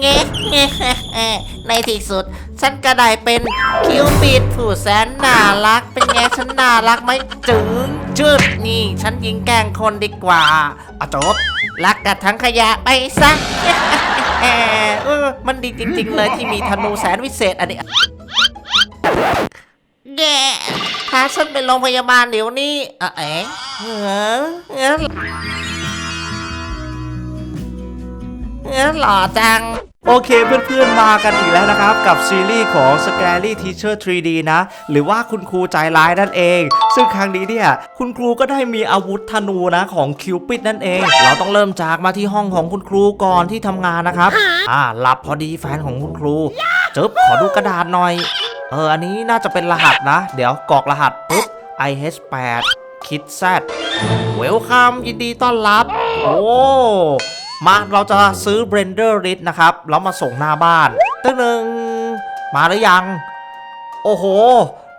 เงี้ในที่สุด ฉันก็ได้เป็นคิวปิดผู้แสนน่ารัก เป็นไงฉันน่ารักไหมจึงจืดนี่ ฉันยิงแกล้งคนดีกว่าอะจบลักกับทั้งขยะไปซะเออมันดีจริง ๆ เลยที่มีธนูแสนวิเศษอันนี้แย่พาฉันไปโรงพยาบาลเดี๋ยวนี้อะเอ๋เออเออเออหล่อจัง โอเคเพื่อนๆมากันอีกแล้วนะครับ กับซีรีส์ของ Scary Teacher 3D นะ หรือว่าคุณครูใจร้ายนั่นเอง ซึ่งครั้งนี้เนี่ยคุณครูก็ได้มีอาวุธธนูนะของคิวปิดนั่นเอง เราต้องเริ่มจากมาที่ห้องของคุณครูก่อนที่ทำงานนะครับ อ่าหลับพอดีแฟนของคุณครูจึ๊บขอดูกระดาษหน่อย เอออันนี้น่าจะเป็นรหัสนะ เดี๋ยวกรอกรหัสปุ๊บ IH8 คิดแซดเวลคัมยินดีต้อนรับ โอ้ มาเราจะซื้อ Blender r i t นะครับ แล้วมาส่งหน้าบ้านตึ้งหนึ่งมาหรือยัง โอ้โห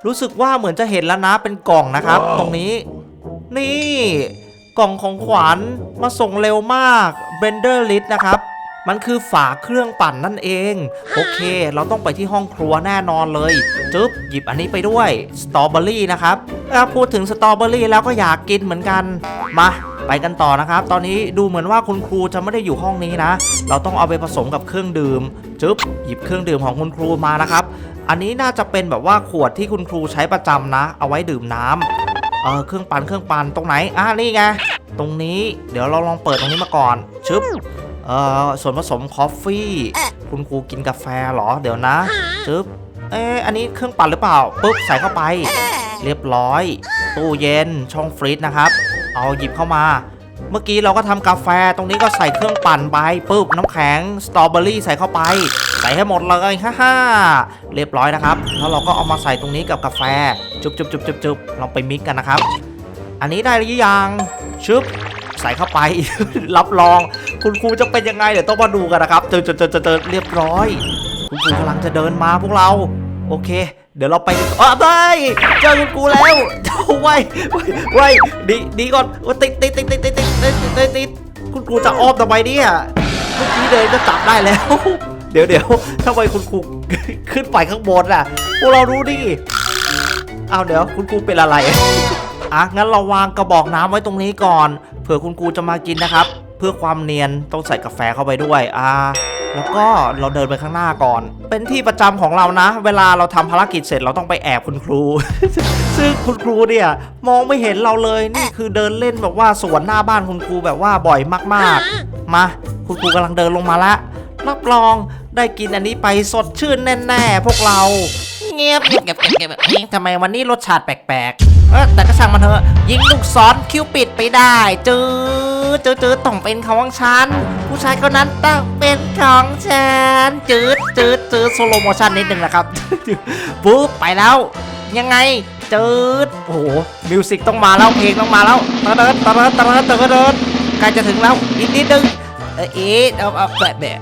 รู้สึกว่าเหมือนจะเห็นแล้วนะเป็นกล่องนะครับ ตรงนี้ นี่กล่องของขวัญมาส่งเร็วมาก Blender r i t นะครับมันคือฝาเครื่องปั่นนั่นเอง โอเค เราต้องไปที่ห้องครัวแน่นอนเลยจึ๊บหยิบอันนี้ไปด้วยสตรอเบอรี่นะครับถ้าพูดถึงสตรอเบอรี่แล้วก็อยากกินเหมือนกัน มา ไปกันต่อนะครับ ตอนนี้ดูเหมือนว่าคุณครูจะไม่ได้อยู่ห้องนี้นะ เราต้องเอาไปผสมกับเครื่องดื่มจึ๊บหยิบเครื่องดื่มของคุณครูมานะครับ อันนี้น่าจะเป็นแบบว่าขวดที่คุณครูใช้ประจำนะ เอาไว้ดื่มน้ำเออเครื่องปั่นเครื่องปั่นตรงไหนอ่านี่ไงตรงนี้เดี๋ยวเราลองเปิดตรงนี้มาก่อนชึบเอ่อส่วนผสมคอฟฟี่คุณครูกินกาแฟเหรอเดี๋ยวนะจึ๊บเอ๊อันนี้เครื่องปั่นหรือเปล่าปุ๊บใส่เข้าไป เรียบร้อย ตู้เย็นช่องฟรีซนะครับ เอาหยิบเข้ามา เมื่อกี้เราก็ทำกาแฟ ตรงนี้ก็ใส่เครื่องปั่นไปปุ๊บน้ำแข็งสตรอเบอรี่ใส่เข้าไป ใส่ให้หมดเลยฮ่าฮ่าเรียบร้อยนะครับ แล้วเราก็เอามาใส่ตรงนี้กับกาแฟ จุบจุบจุบจุบจุบเราไปมิกกันนะครับ อันนี้ได้หรือยังชึบใส่เข้าไป รับรอง คุณครูจะเป็นยังไงเดี๋ยวต้องมาดูกันนะครับเจอเจอเจอเจอเรียบร้อย คุณครูกำลังจะเดินมาพวกเรา โอเค เดี๋ยวเราไปอ๋อได้เจอคุณครูแล้วเจ้าไว้ไว้ดีดีก่อนติดติดติดติดติดติดติดติดติดคุณครูจะอ้อมทำไมเนี่ยเมื่อกี้เดินก็จับได้แล้ว เดี๋ยวเดี๋ยวทำไมคุณครูขึ้นไปข้างบนอะพวกเรารู้ดิเอาเดี๋ยวคุณครูเป็นอะไรอะงั้นเราวางกระบอกน้ำไว้ตรงนี้ก่อน เผื่อคุณครูจะมากินนะครับ เพื่อความเนียนต้องใส่กาแฟเข้าไปด้วย อ่า แล้วก็เราเดินไปข้างหน้าก่อน เป็นที่ประจำของเรานะ เวลาเราทำภารกิจเสร็จเราต้องไปแอบคุณครู ซึ่งคุณครูเนี่ยมองไม่เห็นเราเลยนี่คือเดินเล่นแบบว่าสวนหน้าบ้านคุณครูแบบว่าบ่อยมากๆ มาคุณครูกำลังเดินลงมาแล้วรับรองได้กินอันนี้ไปสดชื่นแน่ๆพวกเราเงียบเงียบเงียบเงียบเอ๊ะทำไมวันนี้รสชาติแปลกๆเออแต่ก็ช่างมันเถอะ ยิงลูกศรคิวปิดไปได้จื้อ จื้อจื้อต้องเป็นของฉัน ผู้ชายคนนั้นต้องเป็นของฉันจื้อจื้อจื้อโซโลโมชันนิดนึงนะครับปุ๊บไปแล้ว ยังไงจืดโอ้โหมิวสิกต้องมาแล้วเพลงต้องมาแล้วตะเดินตะเดินตะเดินตะเดินใกล้จะถึงแล้วอีกนิดนึงเออเอ๊ะเอาเอาแบบแบบ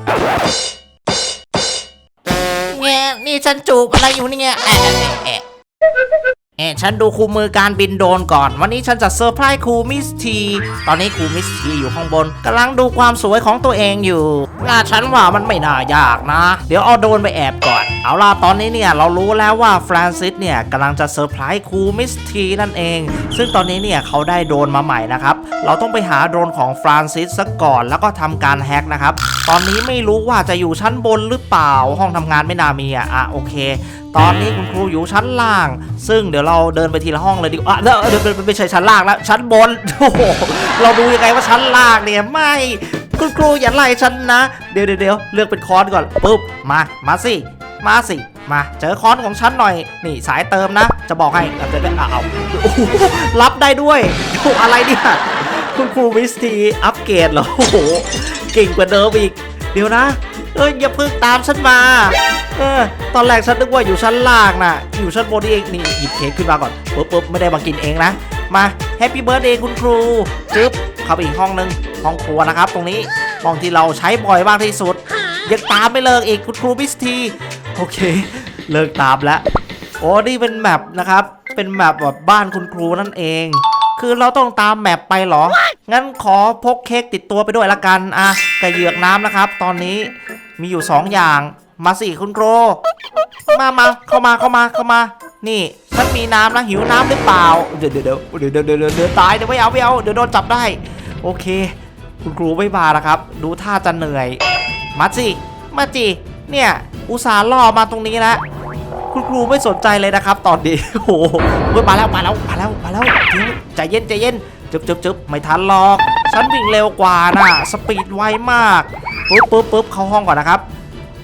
เนี่ยนี่ฉันจูบอะไรอยู่เนี่ย แออะแอะเอฉันดูครูมือการบินโดนก่อน วันนี้ฉันจะเซอร์ไพรส์ครูมิสที ตอนนี้ครูมิสทีอยู่ข้างบนกำลังดูความสวยของตัวเองอยู่น่าฉันว่ามันไม่น่ายากนะ เดี๋ยวเอาโดนไปแอบก่อน เอาล่ะตอนนี้เนี่ยเรารู้แล้วว่าฟรานซิสเนี่ยกำลังจะเซอร์ไพรส์ครูมิสทีนั่นเอง ซึ่งตอนนี้เนี่ยเขาได้โดนมาใหม่นะครับ เราต้องไปหาโดนของฟรานซิสซะก่อนแล้วก็ทำการแฮกนะครับ ตอนนี้ไม่รู้ว่าจะอยู่ชั้นบนหรือเปล่าห้องทำงานไม่น่ามีอะอะโอเค ตอนนี้คุณครูอยู่ชั้นล่าง ซึ่งเดี๋ยวเราเดินไปทีละห้องเลยดีกว่าอะเดี๋ยวเดี๋ยวเดี๋ยวไม่ใช่ชั้นล่างแล้วชั้นบนโอ้โหเราดูยังไงว่าชั้นล่างเนี่ยไม่คุณครูอย่าไล่ฉันนะเดี๋ยวเดี๋ยวเดี๋ยวเลือกเป็นคอร์สก่อนปุ๊บมามาสิมาสิมาเจอคอนของฉันหน่อย นี่สายเติมนะ จะบอกให้เอาจะได้เอาเอาโอ้โหรับได้ด้วยโอ้อะไรเนี่ยคุณครูวิสทีอัปเกรดเหรอโอ้โหเก่งกว่าเดิมอีก เดี๋ยวนะเอ้ยอย่าเพิ่งตามฉันมา เออตอนแรกฉันนึกว่าอยู่ชั้นล่างน่ะ อยู่ชั้นบนนี่เองนี่หยิบเค้กขึ้นมาก่อนปุ๊บปุ๊บไม่ได้มากินเองนะ มาแฮปปี้เบิร์ดเดย์คุณครูจึ๊บเข้าไปอีกห้องนึงห้องครัวนะครับ ตรงนี้ห้องที่เราใช้บ่อยมากที่สุด ยังตามไม่เลิกอีกคุณครูมิสที โอเค เลิกตามแล้วโอ้นี่เป็นแมปนะครับ เป็นแมปแบบบ้านคุณครูนั่นเอง คือเราต้องตามแมปไปเหรอ งั้นขอพกเค้กติดตัวไปด้วยละกัน อะกกับเหยือกน้ำนะครับ ตอนนี้มีอยู่สองอย่าง มาสิคุณครูมามาเข้ามาเข้ามาเข้ามา นี่ฉันมีน้ำนะหิวน้ำหรือเปล่า เดี๋ยวเดี๋ยวเดี๋ยวเดี๋ยวเดี๋ยวเดี๋ยวตายเดี๋ยวไม่เอาไม่เอาเดี๋ยวโดนจับได้ โอเค คุณครูไม่มานะครับ ดูท่าจะเหนื่อย มาสิมาจิเนี่ยอุตส่าห์ล่อมาตรงนี้แล้วคุณครูไม่สนใจเลยนะครับ ตอนนี้โอ้โหมาแล้วมาแล้วมาแล้วมาแล้วใจเย็นใจเย็นจึ๊บจึ๊บจึ๊บไม่ทันหรอกฉันวิ่งเร็วกว่าน่ะสปีดไวมากปุ๊บปุ๊บปุ๊บเข้าห้องก่อนนะครับ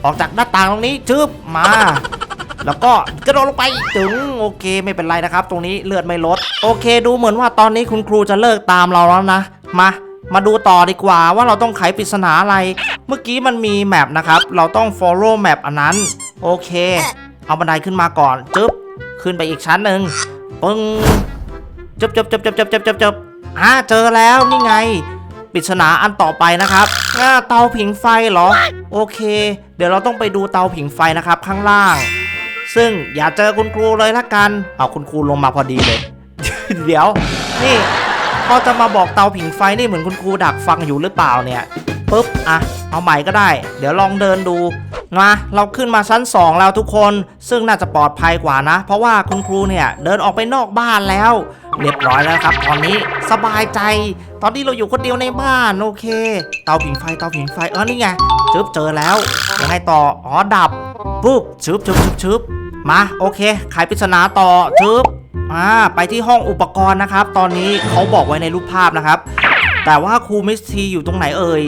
ออกจากหน้าต่างตรงนี้ชึบมา แล้วก็กระโดดลงไปถึงโอเคไม่เป็นไรนะครับ ตรงนี้เลือดไม่ลด โอเค ดูเหมือนว่าตอนนี้คุณครูจะเลิกตามเราแล้วนะมามาดูต่อดีกว่าว่าเราต้องไขปริศนาอะไร เมื่อกี้มันมีแมปนะครับ เราต้อง follow แมปอันนั้น โอเค เอาบันไดขึ้นมาก่อนจึ๊บขึ้นไปอีกชั้นหนึ่งปึ้งจึ๊บจึ๊บจึ๊บจึ๊บจึ๊บจึ๊บจึ๊บอ่าเจอแล้วนี่ไงปริศนาอันต่อไปนะครับ อ่าเตาผิงไฟเหรอ โอเค เดี๋ยวเราต้องไปดูเตาผิงไฟนะครับข้างล่าง ซึ่งอย่าเจอคุณครูเลยละกัน เอาคุณครูลงมาพอดีเลย เดี๋ยว นี่พอจะมาบอกเตาผิงไฟนี่เหมือนคุณครูดักฟังอยู่หรือเปล่าเนี่ยปุ๊บอะเอาใหม่ก็ได้ เดี๋ยวลองเดินดูมาเราขึ้นมาชั้น 2 แล้วทุกคน ซึ่งน่าจะปลอดภัยกว่านะ เพราะว่าคุณครูเนี่ยเดินออกไปนอกบ้านแล้ว เรียบร้อยแล้วครับ ตอนนี้สบายใจ ตอนนี้เราอยู่คนเดียวในบ้านโอเค เตาผิงไฟเตาผิงไฟเออนี่ไงจึบเจอแล้วยังไงต่ออ๋อดับปุ๊บชึบชึบชึบชึบมาโอเคไขปริศนาต่อชึบอ่าไปที่ห้องอุปกรณ์นะครับ ตอนนี้เขาบอกไว้ในรูปภาพนะครับ แต่ว่าครูมิสทีอยู่ตรงไหนเอ่ย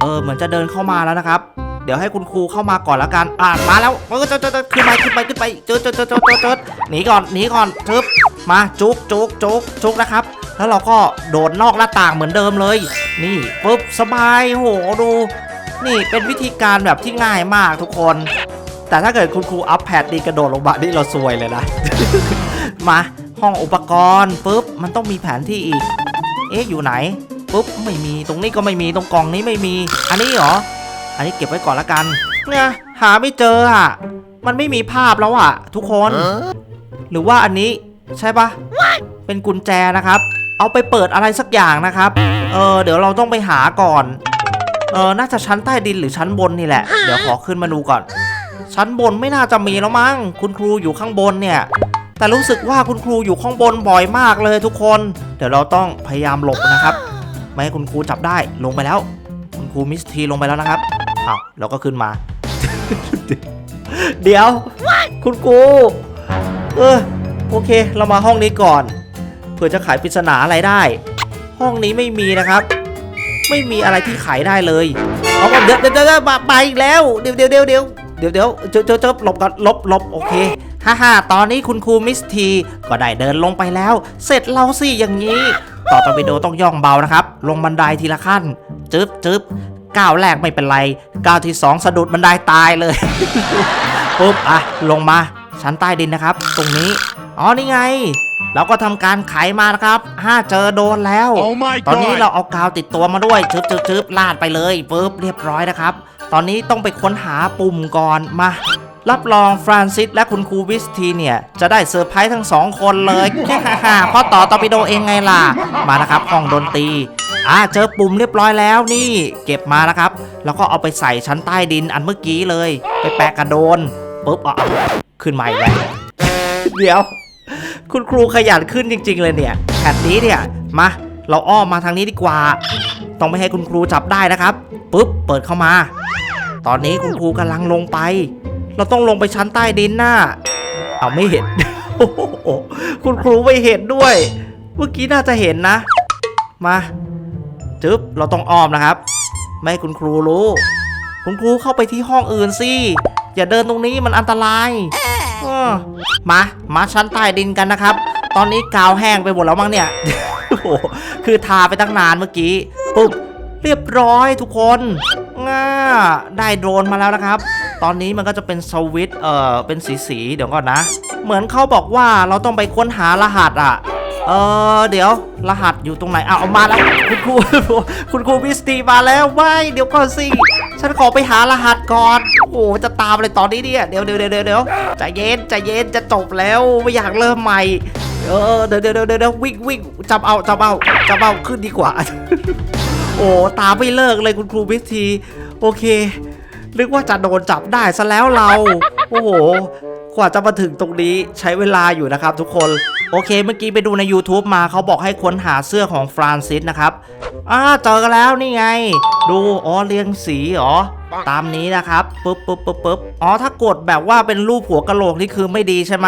เออเหมือนจะเดินเข้ามาแล้วนะครับเดี๋ยวให้คุณครูเข้ามาก่อนละกัน อ่ามาแล้วเออเจอเจอเจอขึ้นไปขึ้นไปขึ้นไปเจอเจอเจอเจอเจอเจอหนีก่อนหนีก่อนทึบ มาจุกจุกจุกจุกนะครับ แล้วเราก็โดดนอกหน้าต่างเหมือนเดิมเลย นี่ปุ๊บสบายโหดู นี่เป็นวิธีการแบบที่ง่ายมากทุกคน แต่ถ้าเกิดคุณครูอัพแพดดีกระโดดลงมานี่เราซวยเลยนะ มาห้องอุปกรณ์ปุ๊บมันต้องมีแผนที่อีก เอ๊ะอยู่ไหนปุ๊บไม่มีตรงนี้ก็ไม่มีตรงกล่องนี้ไม่มี อันนี้เหรอ อันนี้เก็บไว้ก่อนละกันเนี่ยหาไม่เจออะ มันไม่มีภาพแล้วอะ ทุกคน หรือว่าอันนี้ ใช่ปะเป็นกุญแจนะครับ เอาไปเปิดอะไรสักอย่างนะครับ เออเดี๋ยวเราต้องไปหาก่อน เออน่าจะชั้นใต้ดินหรือชั้นบนนี่แหละ เดี๋ยวขอขึ้นมาดูก่อน ชั้นบนไม่น่าจะมีแล้วมั้ง คุณครูอยู่ข้างบนเนี่ย แต่รู้สึกว่าคุณครูอยู่ข้างบนบ่อยมากเลยทุกคน เดี๋ยวเราต้องพยายามหลบนะครับ ไม่ให้คุณครูจับได้ ลงไปแล้ว คุณครูมิสทีลงไปแล้วนะครับอ้าวเราก็ขึ้นมา เดี๋ยว คุณครู เออ โอเค เรามาห้องนี้ก่อน เผื่อจะไขปริศนาอะไรได้ ห้องนี้ไม่มีนะครับ ไม่มีอะไรที่ไขได้เลยเอาก่อนเดี๋ยวเดี๋ยวเดี๋ยวมาไปอีกแล้ว เดี๋ยวเดี๋ยวเดี๋ยวเดี๋ยวเดี๋ยวเดี๋ยวเจอเจอเจอหลบก่อนหลบหลบโอเคฮ่าฮ่าตอนนี้คุณครูมิสทีก็ได้เดินลงไปแล้ว เสร็จเราสิอย่างนี้ ต่อตอร์ปิโดต้องย่องเบานะครับ ลงบันไดทีละขั้นจึ๊บจึ๊บก้าวแรกไม่เป็นไรก้าวที่สองสะดุดบันไดตายเลยปุ๊บอะลงมาชั้นใต้ดินนะครับ ตรงนี้ อ๋อนี่ไง เราก็ทำการไขมานะครับห้าเจอโดนแล้ว Oh my ตอนนี้ god! เราเอากาวติดตัวมาด้วยชึบชึบชึบลาดไปเลยปุ๊บเรียบร้อยนะครับ ตอนนี้ต้องไปค้นหาปุ่มก่อนมารับรองฟรานซิสและคุณครูวิสทีเนี่ย จะได้เซอร์ไพรส์ทั้งสองคนเลยเพราะต่อตอร์ปิโดเองไงล่ะ มานะครับห้องดนตรีอ่าเจอปุ่มเรียบร้อยแล้วนี่ เก็บมานะครับ แล้วก็เอาไปใส่ชั้นใต้ดินอันเมื่อกี้เลย ไปแปะกระโดนปุ๊บอะขึ้นมาอีกแล้วเดี๋ยว คุณครูขยันขึ้นจริง ๆ เลยเนี่ยแผนนี้เนี่ย มา เราอ้อมมาทางนี้ดีกว่า ต้องไม่ให้คุณครูจับได้นะครับ ปุ๊บ เปิดเข้ามา ตอนนี้คุณครูกำลังลงไป เราต้องลงไปชั้นใต้ดินน่ะเอาไม่เห็น คุณครูไม่เห็นด้วย เมื่อกี้น่าจะเห็นนะ มา จึ๊บ เราต้องอ้อมนะครับ ไม่ให้คุณครูรู้ คุณครูเข้าไปที่ห้องอื่นสิ อย่าเดินตรงนี้มันอันตราย มามาชั้นใต้ดินกันนะครับ ตอนนี้กาวแห้งไปหมดแล้วมั้งเนี่ยโอ้โหคือทาไปตั้งนานเมื่อกี้ปุ๊บเรียบร้อยทุกคนง่าได้โดรนมาแล้วนะครับ ตอนนี้มันก็จะเป็นสวิตเอ่อเป็นสีสีเดี๋ยวก่อนนะ เหมือนเขาบอกว่าเราต้องไปค้นหารหัสอะ เออเดี๋ยวรหัสอยู่ตรงไหนเอาเอามาแล้วคุณครูคุณครูมิสตีมาแล้วไม่เดี๋ยวก่อนสิฉันขอไปหารหัสก่อน โอ้โหจะตามอะไรตอนนี้เนี่ยเดี๋ยวเดี๋ยวเดี๋ยวเดี๋ยวเดี๋ยวใจเย็นใจเย็นจะจบแล้วไม่อยากเริ่มใหม่เออเดี๋ยวเดี๋ยวเดี๋ยวเดี๋ยววิ่งวิ่งจับเอาจับเอาจับเอาขึ้นดีกว่า โอ้ตามไม่เลิกเลยคุณครูมิสทีโอเคนึกว่าจะโดนจับได้ซะแล้วเรา โอ้โหกว่าจะมาถึงตรงนี้ใช้เวลาอยู่นะครับทุกคน โอเคเมื่อกี้ไปดูใน YouTube มาเขาบอกให้ค้นหาเสื้อของฟรานซิสนะครับอ่าเจอกันแล้วนี่ไง ดูอ๋อเรียงสีเหรอตามนี้นะครับปึ๊บปึ๊บปึ๊บปึ๊บอ๋อถ้ากดแบบว่าเป็นรูปหัวกะโหลกนี่คือไม่ดีใช่ไหม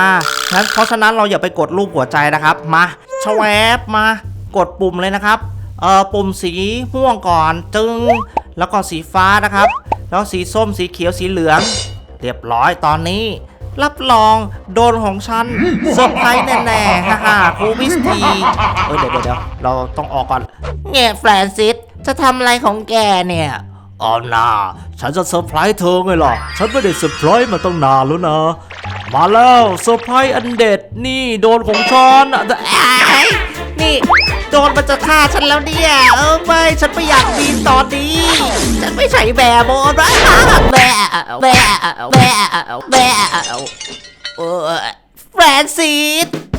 งั้นเพราะฉะนั้นเราอย่าไปกดรูปหัวใจนะครับ มาชแวบมากดปุ่มเลยนะครับเอ่อปุ่มสีม่วงก่อนจึงแล้วก็สีฟ้านะครับ แล้วสีส้มสีเขียวสีเหลือง เรียบร้อยตอนนี้ รับรองโดนของฉันเซอร์ไพรส์แน่ๆฮ่าฮ่าครูวิสทีเออเดี๋ยวเดี๋ยวเดี๋ยวเราต้องออกก่อนแง่แฟรนซิสจะทำอะไรของแกเนี่ยอ๋อนาฉันจะเซอร์ไพรส์เธอไงล่ะ ฉันไม่ได้เซอร์ไพรส์มาตั้งนานแล้วนะ มาแล้วเซอร์ไพรส์อันเด็ดนี่โดนของฉันอะไอ้นี่ โดนมันจะฆ่าฉันแล้วเนี่ยเออไม่ฉันไม่อยากบินตอนนี้ ฉันไม่ใช่แบร์โมนนะแบแบแบแบเออแฟรนซิส